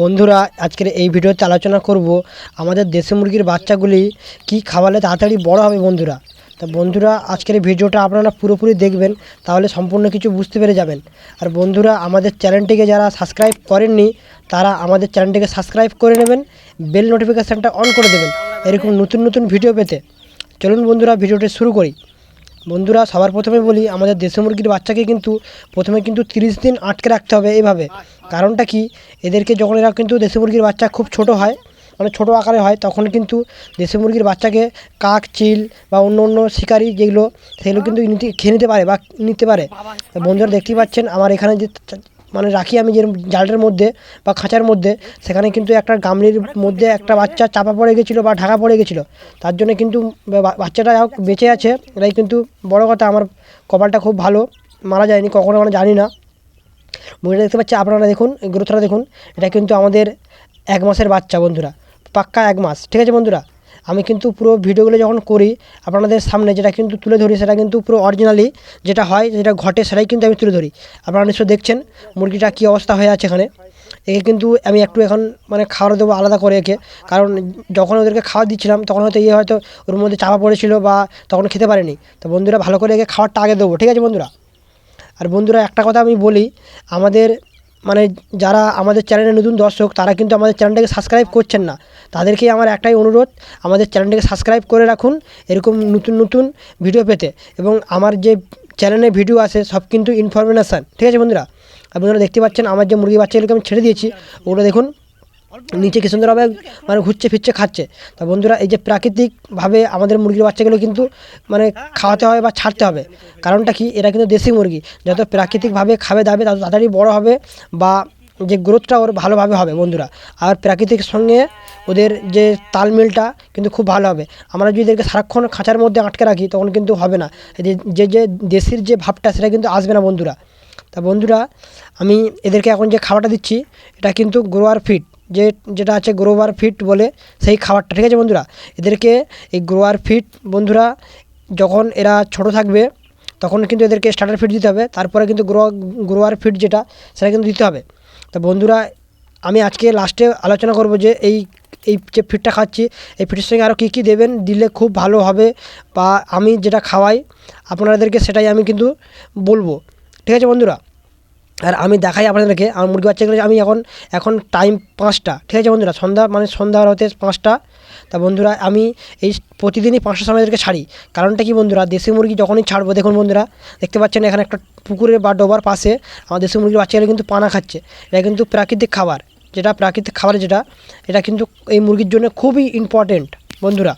বন্ধুরা, আজকের এই ভিডিওতে আলোচনা করব আমাদের দেশি মুরগির বাচ্চাগুলি কি খাওয়ালে তাড়াতাড়ি বড় হবে বন্ধুরা। তা বন্ধুরা, আজকের ভিডিওটা আপনারা পুরোপুরি দেখবেন, তাহলে সম্পূর্ণ কিছু বুঝতে পেরে যাবেন। আর বন্ধুরা, আমাদের চ্যানেলটিকে যারা সাবস্ক্রাইব করেননি, তারা আমাদের চ্যানেলটিকে সাবস্ক্রাইব করে নেবেন, বেল নোটিফিকেশানটা অন করে দেবেন, এরকম নতুন নতুন ভিডিও পেতে। চলুন বন্ধুরা, ভিডিওটি শুরু করি। বন্ধুরা, সবার প্রথমে বলি, আমাদের দেশি মুরগির বাচ্চাকে কিন্তু প্রথমে কিন্তু তিরিশ দিন আটকে রাখতে হবে এইভাবে। কারণটা কি? এদেরকে যখন এরা কিন্তু দেশি মুরগির বাচ্চা খুব ছোট হয় মানে ছোট আকারে হয়, তখন কিন্তু দেশি মুরগির বাচ্চাকে কাক, চিল বা অন্য অন্য শিকারি যেগুলো, সেগুলো কিন্তু নিতে খেয়ে নিতে পারে বা নিতে পারে। বন্ধুরা, দেখতেই পাচ্ছেন, আমার এখানে যে মানে রাখি আমি যে জালটার মধ্যে বা খাঁচার মধ্যে, সেখানে কিন্তু একটা গামলির মধ্যে একটা বাচ্চা চাপা পড়ে গেছিল বা ঢাকা পড়ে গেছিল। তার জন্য কিন্তু বাচ্চাটা বেঁচে আছে, এটাই কিন্তু বড় কথা। আমার কপালটা খুব ভালো, মারা যায়নি, কখনো আমরা জানি না। মুরগিটা দেখতে পাচ্ছি, আপনারা দেখুন গ্রোথটা দেখুন। এটা কিন্তু আমাদের এক মাসের বাচ্চা বন্ধুরা, পাক্কা এক মাস। ঠিক আছে বন্ধুরা? আমি কিন্তু পুরো ভিডিওগুলো যখন করি, আপনাদের সামনে যেটা কিন্তু তুলে ধরি সেটা কিন্তু পুরো অরিজিনালি যেটা হয়, যেটা ঘটে সেটাই কিন্তু আমি তুলে ধরি। আপনারা নিশ্চয় দেখছেন মুরগিটা কী অবস্থা হয়ে আছে এখানে। একে কিন্তু আমি একটু এখন মানে খাওয়ার দেবো আলাদা করে একে। কারণ যখন ওদেরকে খাওয়া দিচ্ছিলাম, তখন হয়তো ইয়ে হয়তো ওর মধ্যে চাপা পড়েছিল বা তখন খেতে পারেনি। তো বন্ধুরা ভালো করে একে খাওয়ারটা আগে দেবো, ঠিক আছে বন্ধুরা? আর বন্ধুরা একটা কথা আমি বলি, আমাদের মানে যারা আমাদের চ্যানেলে নতুন দর্শক, তারা কিন্তু আমাদের চ্যানেলটাকে সাবস্ক্রাইব করছেন না। তাদেরকে আমার একটাই অনুরোধ, আমাদের চ্যানেলটাকে সাবস্ক্রাইব করে রাখুন এরকম নতুন নতুন ভিডিও পেতে। এবং আমার যে চ্যানেলে ভিডিও আসে সব কিন্তু ইনফরমেশান ঠিক আছে বন্ধুরা? আপনারা দেখতে পাচ্ছেন, আমার যে মুরগি বাচ্চাগুলোকে আমি ছেড়ে দিয়েছি, ওগুলো দেখুন। নিচে কি সুন্দরভাবে মানে ঘুরছে, ফিরছে, খাচ্ছে। তা বন্ধুরা, এই যে প্রাকৃতিকভাবে আমাদের মুরগির বাচ্চাগুলো কিন্তু মানে খাওয়াতে হবে বা ছাড়তে হবে। কারণটা কি? এরা কিন্তু দেশি মুরগি। যত প্রাকৃতিকভাবে খাবে দাবে, তত তাড়াতাড়ি বড় হবে বা যে গ্রোথটা ওর ভালোভাবে হবে বন্ধুরা। আর প্রাকৃতিক সঙ্গে ওদের যে তালমিলটা কিন্তু খুব ভালো হবে। আমরা যদি এদেরকে সারাক্ষণ খাঁচার মধ্যে আটকে রাখি, তখন কিন্তু হবে না। যে- যে যে দেশির যে ভাবটা, সেটা কিন্তু আসবে না বন্ধুরা। তা বন্ধুরা, আমি এদেরকে এখন যে খাবারটা দিচ্ছি, এটা কিন্তু গ্রোয়ার ফিট যে, যেটা আছে গ্রোয়ার ফিট বলে, সেই খাবারটা, ঠিক আছে বন্ধুরা? এদেরকে এই গ্রোয়ার ফিট বন্ধুরা, যখন এরা ছোট থাকবে, তখন কিন্তু এদেরকে স্টার্টার ফিট দিতে হবে। তারপরে কিন্তু গ্রো গ্রোয়ার ফিট যেটা, সেটা কিন্তু দিতে হবে। তা বন্ধুরা, আমি আজকে লাস্টে আলোচনা করব যে এই এই যে ফিটটা খাচ্ছি, এই ফিটের সঙ্গে আরও কী কী দেবেন, দিলে খুব ভালো হবে বা আমি যেটা খাওয়াই, আপনাদেরকে সেটাই আমি কিন্তু বলব। ঠিক আছে বন্ধুরা? আর আমি দেখাই আপনাদেরকে, আমার মুরগি বাচ্চাগুলো আমি এখন এখন টাইম পাঁচটা, ঠিক আছে বন্ধুরা? সন্ধ্যা মানে সন্ধ্যা হতে পাঁচটা। তা বন্ধুরা, আমি এই প্রতিদিনই পাঁচটার সময় এদেরকে ছাড়ি। কারণটা কি বন্ধুরা, দেশি মুরগি যখনই ছাড়বো, দেখুন বন্ধুরা, দেখতে পাচ্ছেন এখানে একটা পুকুরে বা ডোবার পাশে আমার দেশি মুরগির বাচ্চাগুলো কিন্তু পানা খাচ্ছে। এটা কিন্তু প্রাকৃতিক খাবার, যেটা প্রাকৃতিক খাবার যেটা, এটা কিন্তু এই মুরগির জন্য খুবই ইম্পর্টেন্ট বন্ধুরা।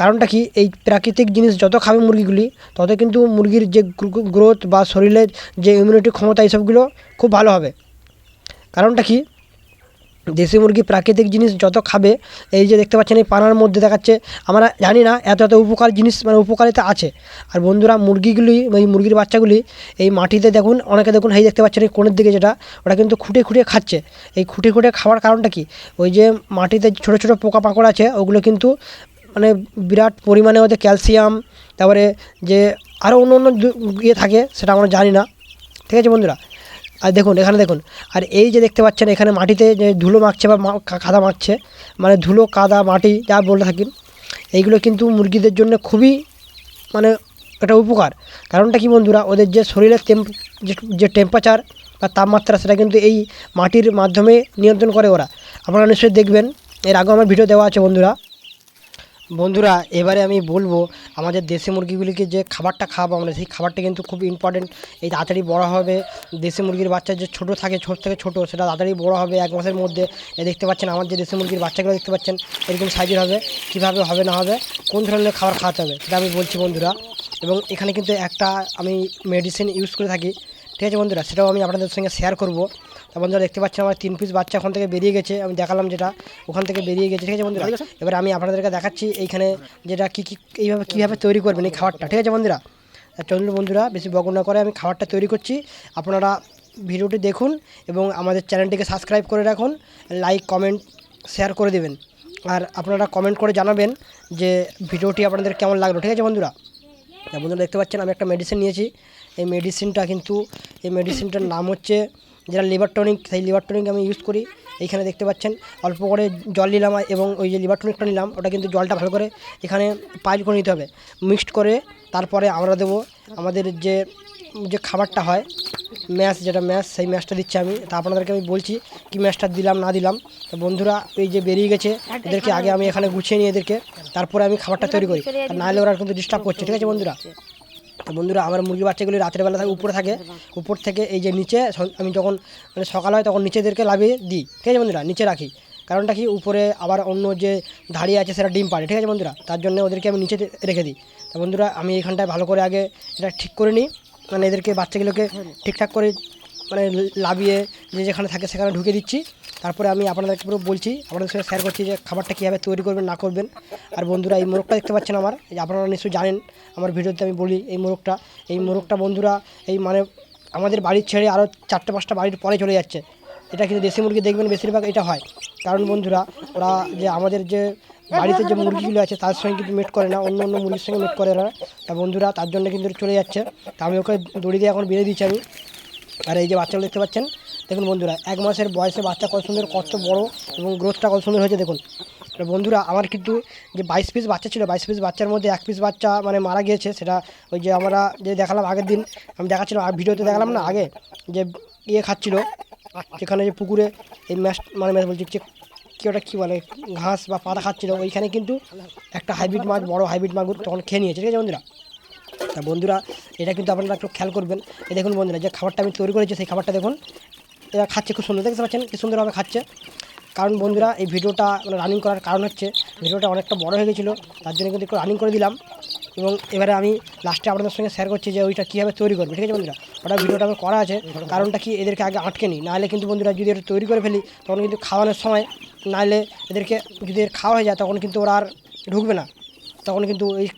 কারণটা কি? এই প্রাকৃতিক জিনিস যত খাবে মুরগিগুলি, তত কিন্তু মুরগির যে গ্রোথ বা শরীরের যে ইমিউনিটি ক্ষমতা এইসবগুলো খুব ভালো হবে। কারণটা কি? দেশি মুরগি প্রাকৃতিক জিনিস যত খাবে, এই যে দেখতে পাচ্ছেন এই পানার মধ্যে দেখাচ্ছে, আমরা জানি না এত এত উপকার জিনিস মানে উপকারিতা আছে। আর বন্ধুরা, মুরগিগুলি ওই মুরগির বাচ্চাগুলি, এই মাটিতে দেখুন, অনেকে দেখুন, এই দেখতে পাচ্ছেন এই কোণের দিকে যেটা ওটা কিন্তু খুঁটে খুঁটে খাচ্ছে। এই খুঁটে খুঁটে খাওয়ার কারণটা কি? ওই যে মাটিতে ছোটো ছোটো পোকা পাকড় আছে, ওগুলো কিন্তু মানে বিরাট পরিমাণে ওতে ক্যালসিয়াম, তারপরে যে আরও অন্য অন্য ইয়ে থাকে, সেটা আমরা জানি না। ঠিক আছে বন্ধুরা? আর দেখুন, এখানে দেখুন। আর এই যে দেখতে পাচ্ছেন, এখানে মাটিতে যে ধুলো মাখছে বা কাদা মাখছে মানে ধুলো, কাদা, মাটি, যা বলে থাকেন এইগুলো কিন্তু মুরগিদের জন্য খুবই মানে একটা উপকার। কারণটা কি বন্ধুরা? ওদের যে শরীরের টেম্প যে- টেম্পারেচার বা তাপমাত্রা, সেটা কিন্তু এই মাটির মাধ্যমে নিয়ন্ত্রণ করে ওরা। আপনারা নিশ্চয়ই দেখবেন। এর আগেও আমার ভিডিও দেওয়া আছে বন্ধুরা। বন্ধুরা, এবারে আমি বলব, আমাদের দেশি মুরগিগুলিকে যে খাবারটা খাওয়াবো আমরা, সেই খাবারটা কিন্তু খুব ইম্পর্টেন্ট এই তাড়াতাড়ি বড় হবে, দেশি মুরগির বাচ্চা যে ছোটো থাকে, ছোট থেকে ছোটো, সেটা তাড়াতাড়ি বড় হবে এক মাসের মধ্যে। দেখতে পাচ্ছেন, আমার যে দেশি মুরগির বাচ্চাগুলো দেখতে পাচ্ছেন, এরকম সাইজের হবে, কীভাবে হবে, না হবে, কোন ধরনের খাবার খাওয়াতে হবে, সেটা আমি বলছি বন্ধুরা। এবং এখানে কিন্তু একটা আমি মেডিসিন ইউজ করে থাকি, ঠিক আছে বন্ধুরা? সেটাও আমি আপনাদের সঙ্গে শেয়ার করব। তা বন্ধুরা দেখতে পাচ্ছেন আমার তিন পিস বাচ্চা ওখান থেকে বেরিয়ে গেছে আমি দেখালাম যেটা ওখান থেকে বেরিয়ে গেছে ঠিক আছে বন্ধুরা? এবার আমি আপনাদেরকে দেখাচ্ছি এইখানে যেটা কী কী এইভাবে কীভাবে তৈরি করবেন এই খাবারটা ঠিক আছে বন্ধুরা? চলুন বন্ধুরা বেশি বর্ণনা করে আমি খাবারটা তৈরি করছি। আপনারা ভিডিওটি দেখুন এবং আমাদের চ্যানেলটিকে সাবস্ক্রাইব করে রাখুন লাইক কমেন্ট শেয়ার করে দেবেন। আর আপনারা কমেন্ট করে জানাবেন যে ভিডিওটি আপনাদের কেমন লাগল ঠিক আছে বন্ধুরা? বন্ধুরা দেখতে পাচ্ছেন আমি একটা মেডিসিন নিয়েছি। এই মেডিসিনটা কিন্তু এই মেডিসিনটার নাম হচ্ছে যেটা লিভার টনিক, সেই লিভার টনিক আমি ইউজ করি। এইখানে দেখতে পাচ্ছেন, অল্প করে জল নিলাম এবং ওই যে লিভার টনিকটা নিলাম, ওটা কিন্তু জলটা ভালো করে এখানে পাইল করে নিতে হবে। মিক্সড করে তারপরে আমরা দেবো আমাদের যে যে খাবারটা হয় ম্যাশ যেটা ম্যাশ সেই ম্যাশটা দিচ্ছি আমি। তা আপনাদেরকে আমি বলছি, কি ম্যাশটা দিলাম, না দিলাম। তো বন্ধুরা, এই যে বেরিয়ে গেছে, এদেরকে আগে আমি এখানে গুছিয়ে নিই এদেরকে। তারপরে আমি খাবারটা তৈরি করি। নাহলে ওরা কিন্তু ডিস্টার্ব করছে। ঠিক আছে বন্ধুরা? তো বন্ধুরা, আমার মুরগি বাচ্চাগুলি রাতের বেলা থাকে, উপরে থাকে। উপর থেকে এই যে নিচে আমি যখন মানে সকাল হয় তখন নিচেদেরকে লাভিয়ে দিই। ঠিক আছে বন্ধুরা? নিচে রাখি। কারণটা কি? উপরে আবার অন্য যে দাঁড়িয়ে আছে সেটা ডিম পাড়ে। ঠিক আছে বন্ধুরা? তার জন্য ওদেরকে আমি নিচে রেখে দিই। তো বন্ধুরা, আমি এখানটায় ভালো করে আগে এটা ঠিক করে নিই। মানে এদেরকে, বাচ্চাগুলোকে ঠিকঠাক করে মানে লাভিয়ে যে যেখানে থাকে সেখানে ঢুকে দিচ্ছি। তারপরে আমি আপনাদেরকে পুরো বলছি, আপনাদের সঙ্গে শেয়ার করছি যে খাবারটা কীভাবে তৈরি করবেন, না করবেন। আর বন্ধুরা, এই মোরগটা দেখতে পাচ্ছেন আমার যে আপনারা নিশ্চয়ই জানেন, আমার ভিডিওতে আমি বলি এই মোরগটা। এই মোরগটা বন্ধুরা, এই মানে আমাদের বাড়ির ছেড়ে আরও চারটে পাঁচটা বাড়ির পরে চলে যাচ্ছে। এটা কিন্তু দেশি মুরগি দেখবেন, বেশিরভাগ এটা হয়। কারণ বন্ধুরা, ওরা যে আমাদের যে বাড়িতে যে মুরগিগুলো আছে, তার সঙ্গে কিন্তু মেট করে না, অন্য অন্য মুরগির সঙ্গে মেট করে ওরা তা বন্ধুরা, তার জন্য কিন্তু চলে যাচ্ছে। তা আমি ওকে দড়ি দিয়ে এখন বেঁধে দিচ্ছি আমি। আর এই যে বাচ্চাগুলো দেখতে পাচ্ছেন, দেখুন বন্ধুরা, এক মাসের বয়সে বাচ্চা কত সুন্দর, কত বড় এবং গ্রোথটা কত সুন্দর হয়েছে, দেখুন। বন্ধুরা, আমার কিন্তু যে বাইশ পিস বাচ্চা ছিল, বাইশ পিস বাচ্চার মধ্যে এক পিস বাচ্চা মানে মারা গিয়েছে, সেটা ওই যে আমরা যে দেখালাম আগের দিন, আমি দেখাচ্ছিলাম আর ভিডিওতে দেখালাম না, আগে যে ইয়ে খাচ্ছিল, যেখানে যে পুকুরে এই ম্যাশ মানে ম্যাশ বলছি, যে কি ওটা কী বলে, ঘাস বা পাতা খাচ্ছিল, ওইখানে কিন্তু একটা হাইব্রিড মাছ, বড় হাইব্রিড মাগুর তখন খেয়ে নিয়েছে, ঠিক আছে বন্ধুরা? তা বন্ধুরা, এটা কিন্তু আপনারা একটু খেয়াল করবেন। এই দেখুন বন্ধুরা, যে খাবারটা আমি তৈরি করেছি, সেই খাবারটা দেখুন। এরা খাচ্ছে খুব সুন্দর, দেখতে পাচ্ছেন কি সুন্দরভাবে খাচ্ছে। কারণ বন্ধুরা, এই ভিডিওটা মানে রানিং করার কারণ হচ্ছে, ভিডিওটা অনেকটা বড় হয়ে গেছিল, তার জন্য কিন্তু একটু রানিং করে দিলাম। এবং এবারে আমি লাস্টে আপনাদের সঙ্গে শেয়ার করছি যে ওইটা কীভাবে তৈরি করবে, ঠিক আছে বন্ধুরা? ওটা ভিডিওটা আমার করা আছে, কারণটা কি এদেরকে আগে আটকে নিই নাহলে কিন্তু বন্ধুরা, যদি এটা তৈরি করে ফেলি, তখন কিন্তু খাওয়ানোর সময় নাহলে এদেরকে যদি এর খাওয়া হয়ে যায়, তখন কিন্তু ওরা আর ঢুকবে না। তখন কিন্তু এই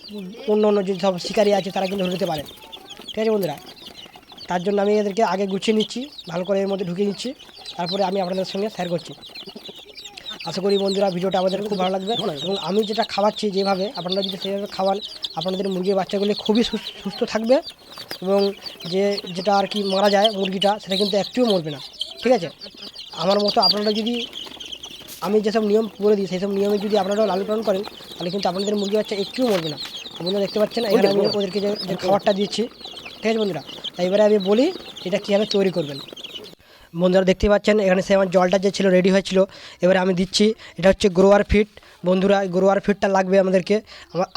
অন্য অন্য যে সব শিকারি আছে তারা কিন্তু ধরে পারে। ঠিক আছে বন্ধুরা? তার জন্য আমি এদেরকে আগে গুছিয়ে নিচ্ছি, ভালো করে এর মধ্যে ঢুকিয়ে নিচ্ছি, তারপরে আমি আপনাদের সঙ্গে শেয়ার করছি। আশা করি বন্ধুরা ভিডিওটা আমাদের খুব ভালো লাগবে এবং আমি যেটা খাওয়াচ্ছি যেভাবে, আপনারা যদি সেইভাবে খাওয়ান, আপনাদের মুরগির বাচ্চাগুলি খুবই সুস্থ থাকবে এবং যে, যেটা আর কি মারা যায় মুরগিটা, সেটা কিন্তু একটিও মরবে না। ঠিক আছে? আমার মতো আপনারা যদি আমি যেসব নিয়ম বলে দিই সেই সব নিয়মে যদি আপনারাও লালন পালন করেন তাহলে কিন্তু আপনাদের মুরগি বাচ্চা একটুও মরবে না। বন্ধুরা দেখতে পাচ্ছেন এখানে আমি ওদেরকে যে খাবারটা দিচ্ছি। ঠিক আছে বন্ধুরা? তাই এবারে আমি বলি এটা কীভাবে তৈরি করবেন। বন্ধুরা দেখতে পাচ্ছেন এখানে সে আমার জলটা যে ছিল রেডি হয়েছিল। এবারে আমি দিচ্ছি এটা হচ্ছে গ্রোয়ার ফিট বন্ধুরা এই গ্রোয়ার ফিটটা লাগবে আমাদেরকে।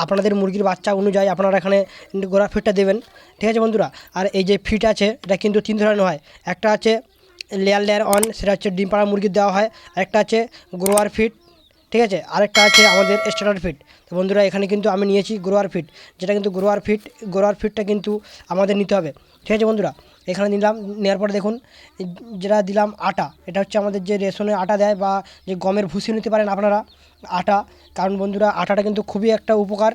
আপনাদের মুরগির বাচ্চা অনুযায়ী আপনারা এখানে গ্রোয়ার ফিটটা দেবেন। ঠিক আছে বন্ধুরা? আর এই যে ফিট আছে এটা কিন্তু তিন ধরনের হয়। একটা আছে লেয়ার লেয়ার অন সেটা হচ্ছে ডিম পাড়া মুরগির দেওয়া হয়। আরেকটা আছে গ্রোয়ার ফিট ঠিক আছে? আরেকটা আছে আমাদের স্টার্টার ফিট তো বন্ধুরা, এখানে কিন্তু আমি নিয়েছি গ্রোয়ার ফিট যেটা কিন্তু গ্রোয়ার ফিট গ্রোয়ার ফিটটা কিন্তু আমাদের নিতে হবে। ঠিক আছে বন্ধুরা? এখানে নিলাম নেওয়ার পরে দেখুন, যেটা দিলাম আটা। এটা হচ্ছে আমাদের যে রেশনের আটা দেয় বা যে গমের ভুসি নিতে পারেন আপনারা, আটা। কারণ বন্ধুরা, আটাটা কিন্তু খুবই একটা উপকার।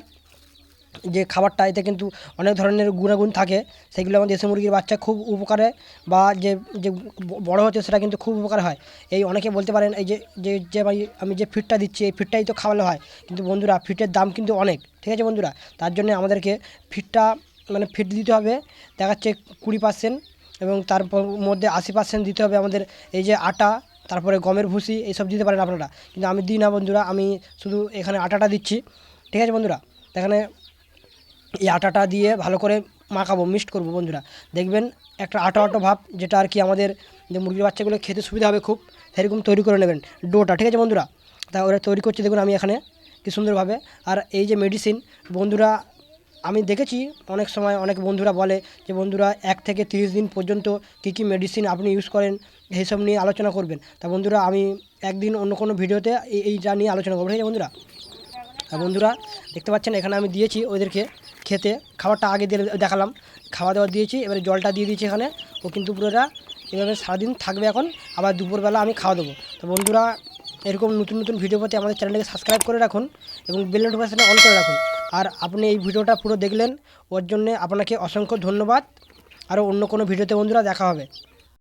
যে খাবারটা, এতে কিন্তু অনেক ধরনের গুণাগুণ থাকে। সেগুলো আমাদের দেশি মুরগির বাচ্চা খুব উপকারে বা যে যে বড় হচ্ছে সেটা কিন্তু খুব উপকার হয়। এই অনেকে বলতে পারেন, এই যে যে যে আমি- যে ফিটটা দিচ্ছি, এই ফিটটাই তো খাওয়ালে হয়। কিন্তু বন্ধুরা, ফিটের দাম কিন্তু অনেক, ঠিক আছে বন্ধুরা? তার জন্য আমাদেরকে ফিটটা মানে ফিট দিতে হবে দেখা যাচ্ছে কুড়ি পার্সেন্ট এবং তার মধ্যে আশি পার্সেন্ট দিতে হবে আমাদের এই যে আটা, তারপরে গমের ভুসি এইসব দিতে পারেন আপনারা। কিন্তু আমি দিই না বন্ধুরা, আমি শুধু এখানে আটাটা দিচ্ছি, ঠিক আছে বন্ধুরা? এখানে এই আটাটা দিয়ে ভালো করে মাখাবো, মিক্সড করব বন্ধুরা। দেখবেন একটা আটো আটো ভাব যেটা আর কি আমাদের যে মুরগির বাচ্চাগুলো খেতে সুবিধা হবে খুব, সেরকম তৈরি করে নেবেন ডোটা, ঠিক আছে বন্ধুরা? তা ওরা তৈরি করছে, দেখুন আমি এখানে কি সুন্দরভাবে। আর এই যে মেডিসিন বন্ধুরা, আমি দেখেছি অনেক সময় অনেক বন্ধুরা বলে যে, বন্ধুরা, এক থেকে তিরিশ দিন পর্যন্ত কী কী মেডিসিন আপনি ইউজ করেন, এইসব নিয়ে আলোচনা করবেন। তা বন্ধুরা, আমি একদিন অন্য কোনো ভিডিওতে এই এইটা নিয়ে আলোচনা করব, ঠিক আছে বন্ধুরা? আর বন্ধুরা, দেখতে পাচ্ছেন, এখানে আমি দিয়েছি ওদেরকে খেতে। খাবারটা আগে দিয়ে দেখালাম। খাওয়া দাওয়া দিয়েছি, এবারে জলটা দিয়ে দিয়েছি এখানে। ও কিন্তু পুরোটা এভাবে সারাদিন থাকবে এখন। আবার দুপুরবেলা আমি খাওয়া দেবো। তো বন্ধুরা, এরকম নতুন নতুন ভিডিও পেতে আমাদের চ্যানেলটাকে সাবস্ক্রাইব করে রাখুন এবং বেল নোটিফিকেশানে অন করে রাখুন। আর আপনি এই ভিডিওটা পুরো দেখলেন, ওর জন্যে আপনাকে অসংখ্য ধন্যবাদ। আরও অন্য কোনো ভিডিওতে বন্ধুরা দেখা হবে।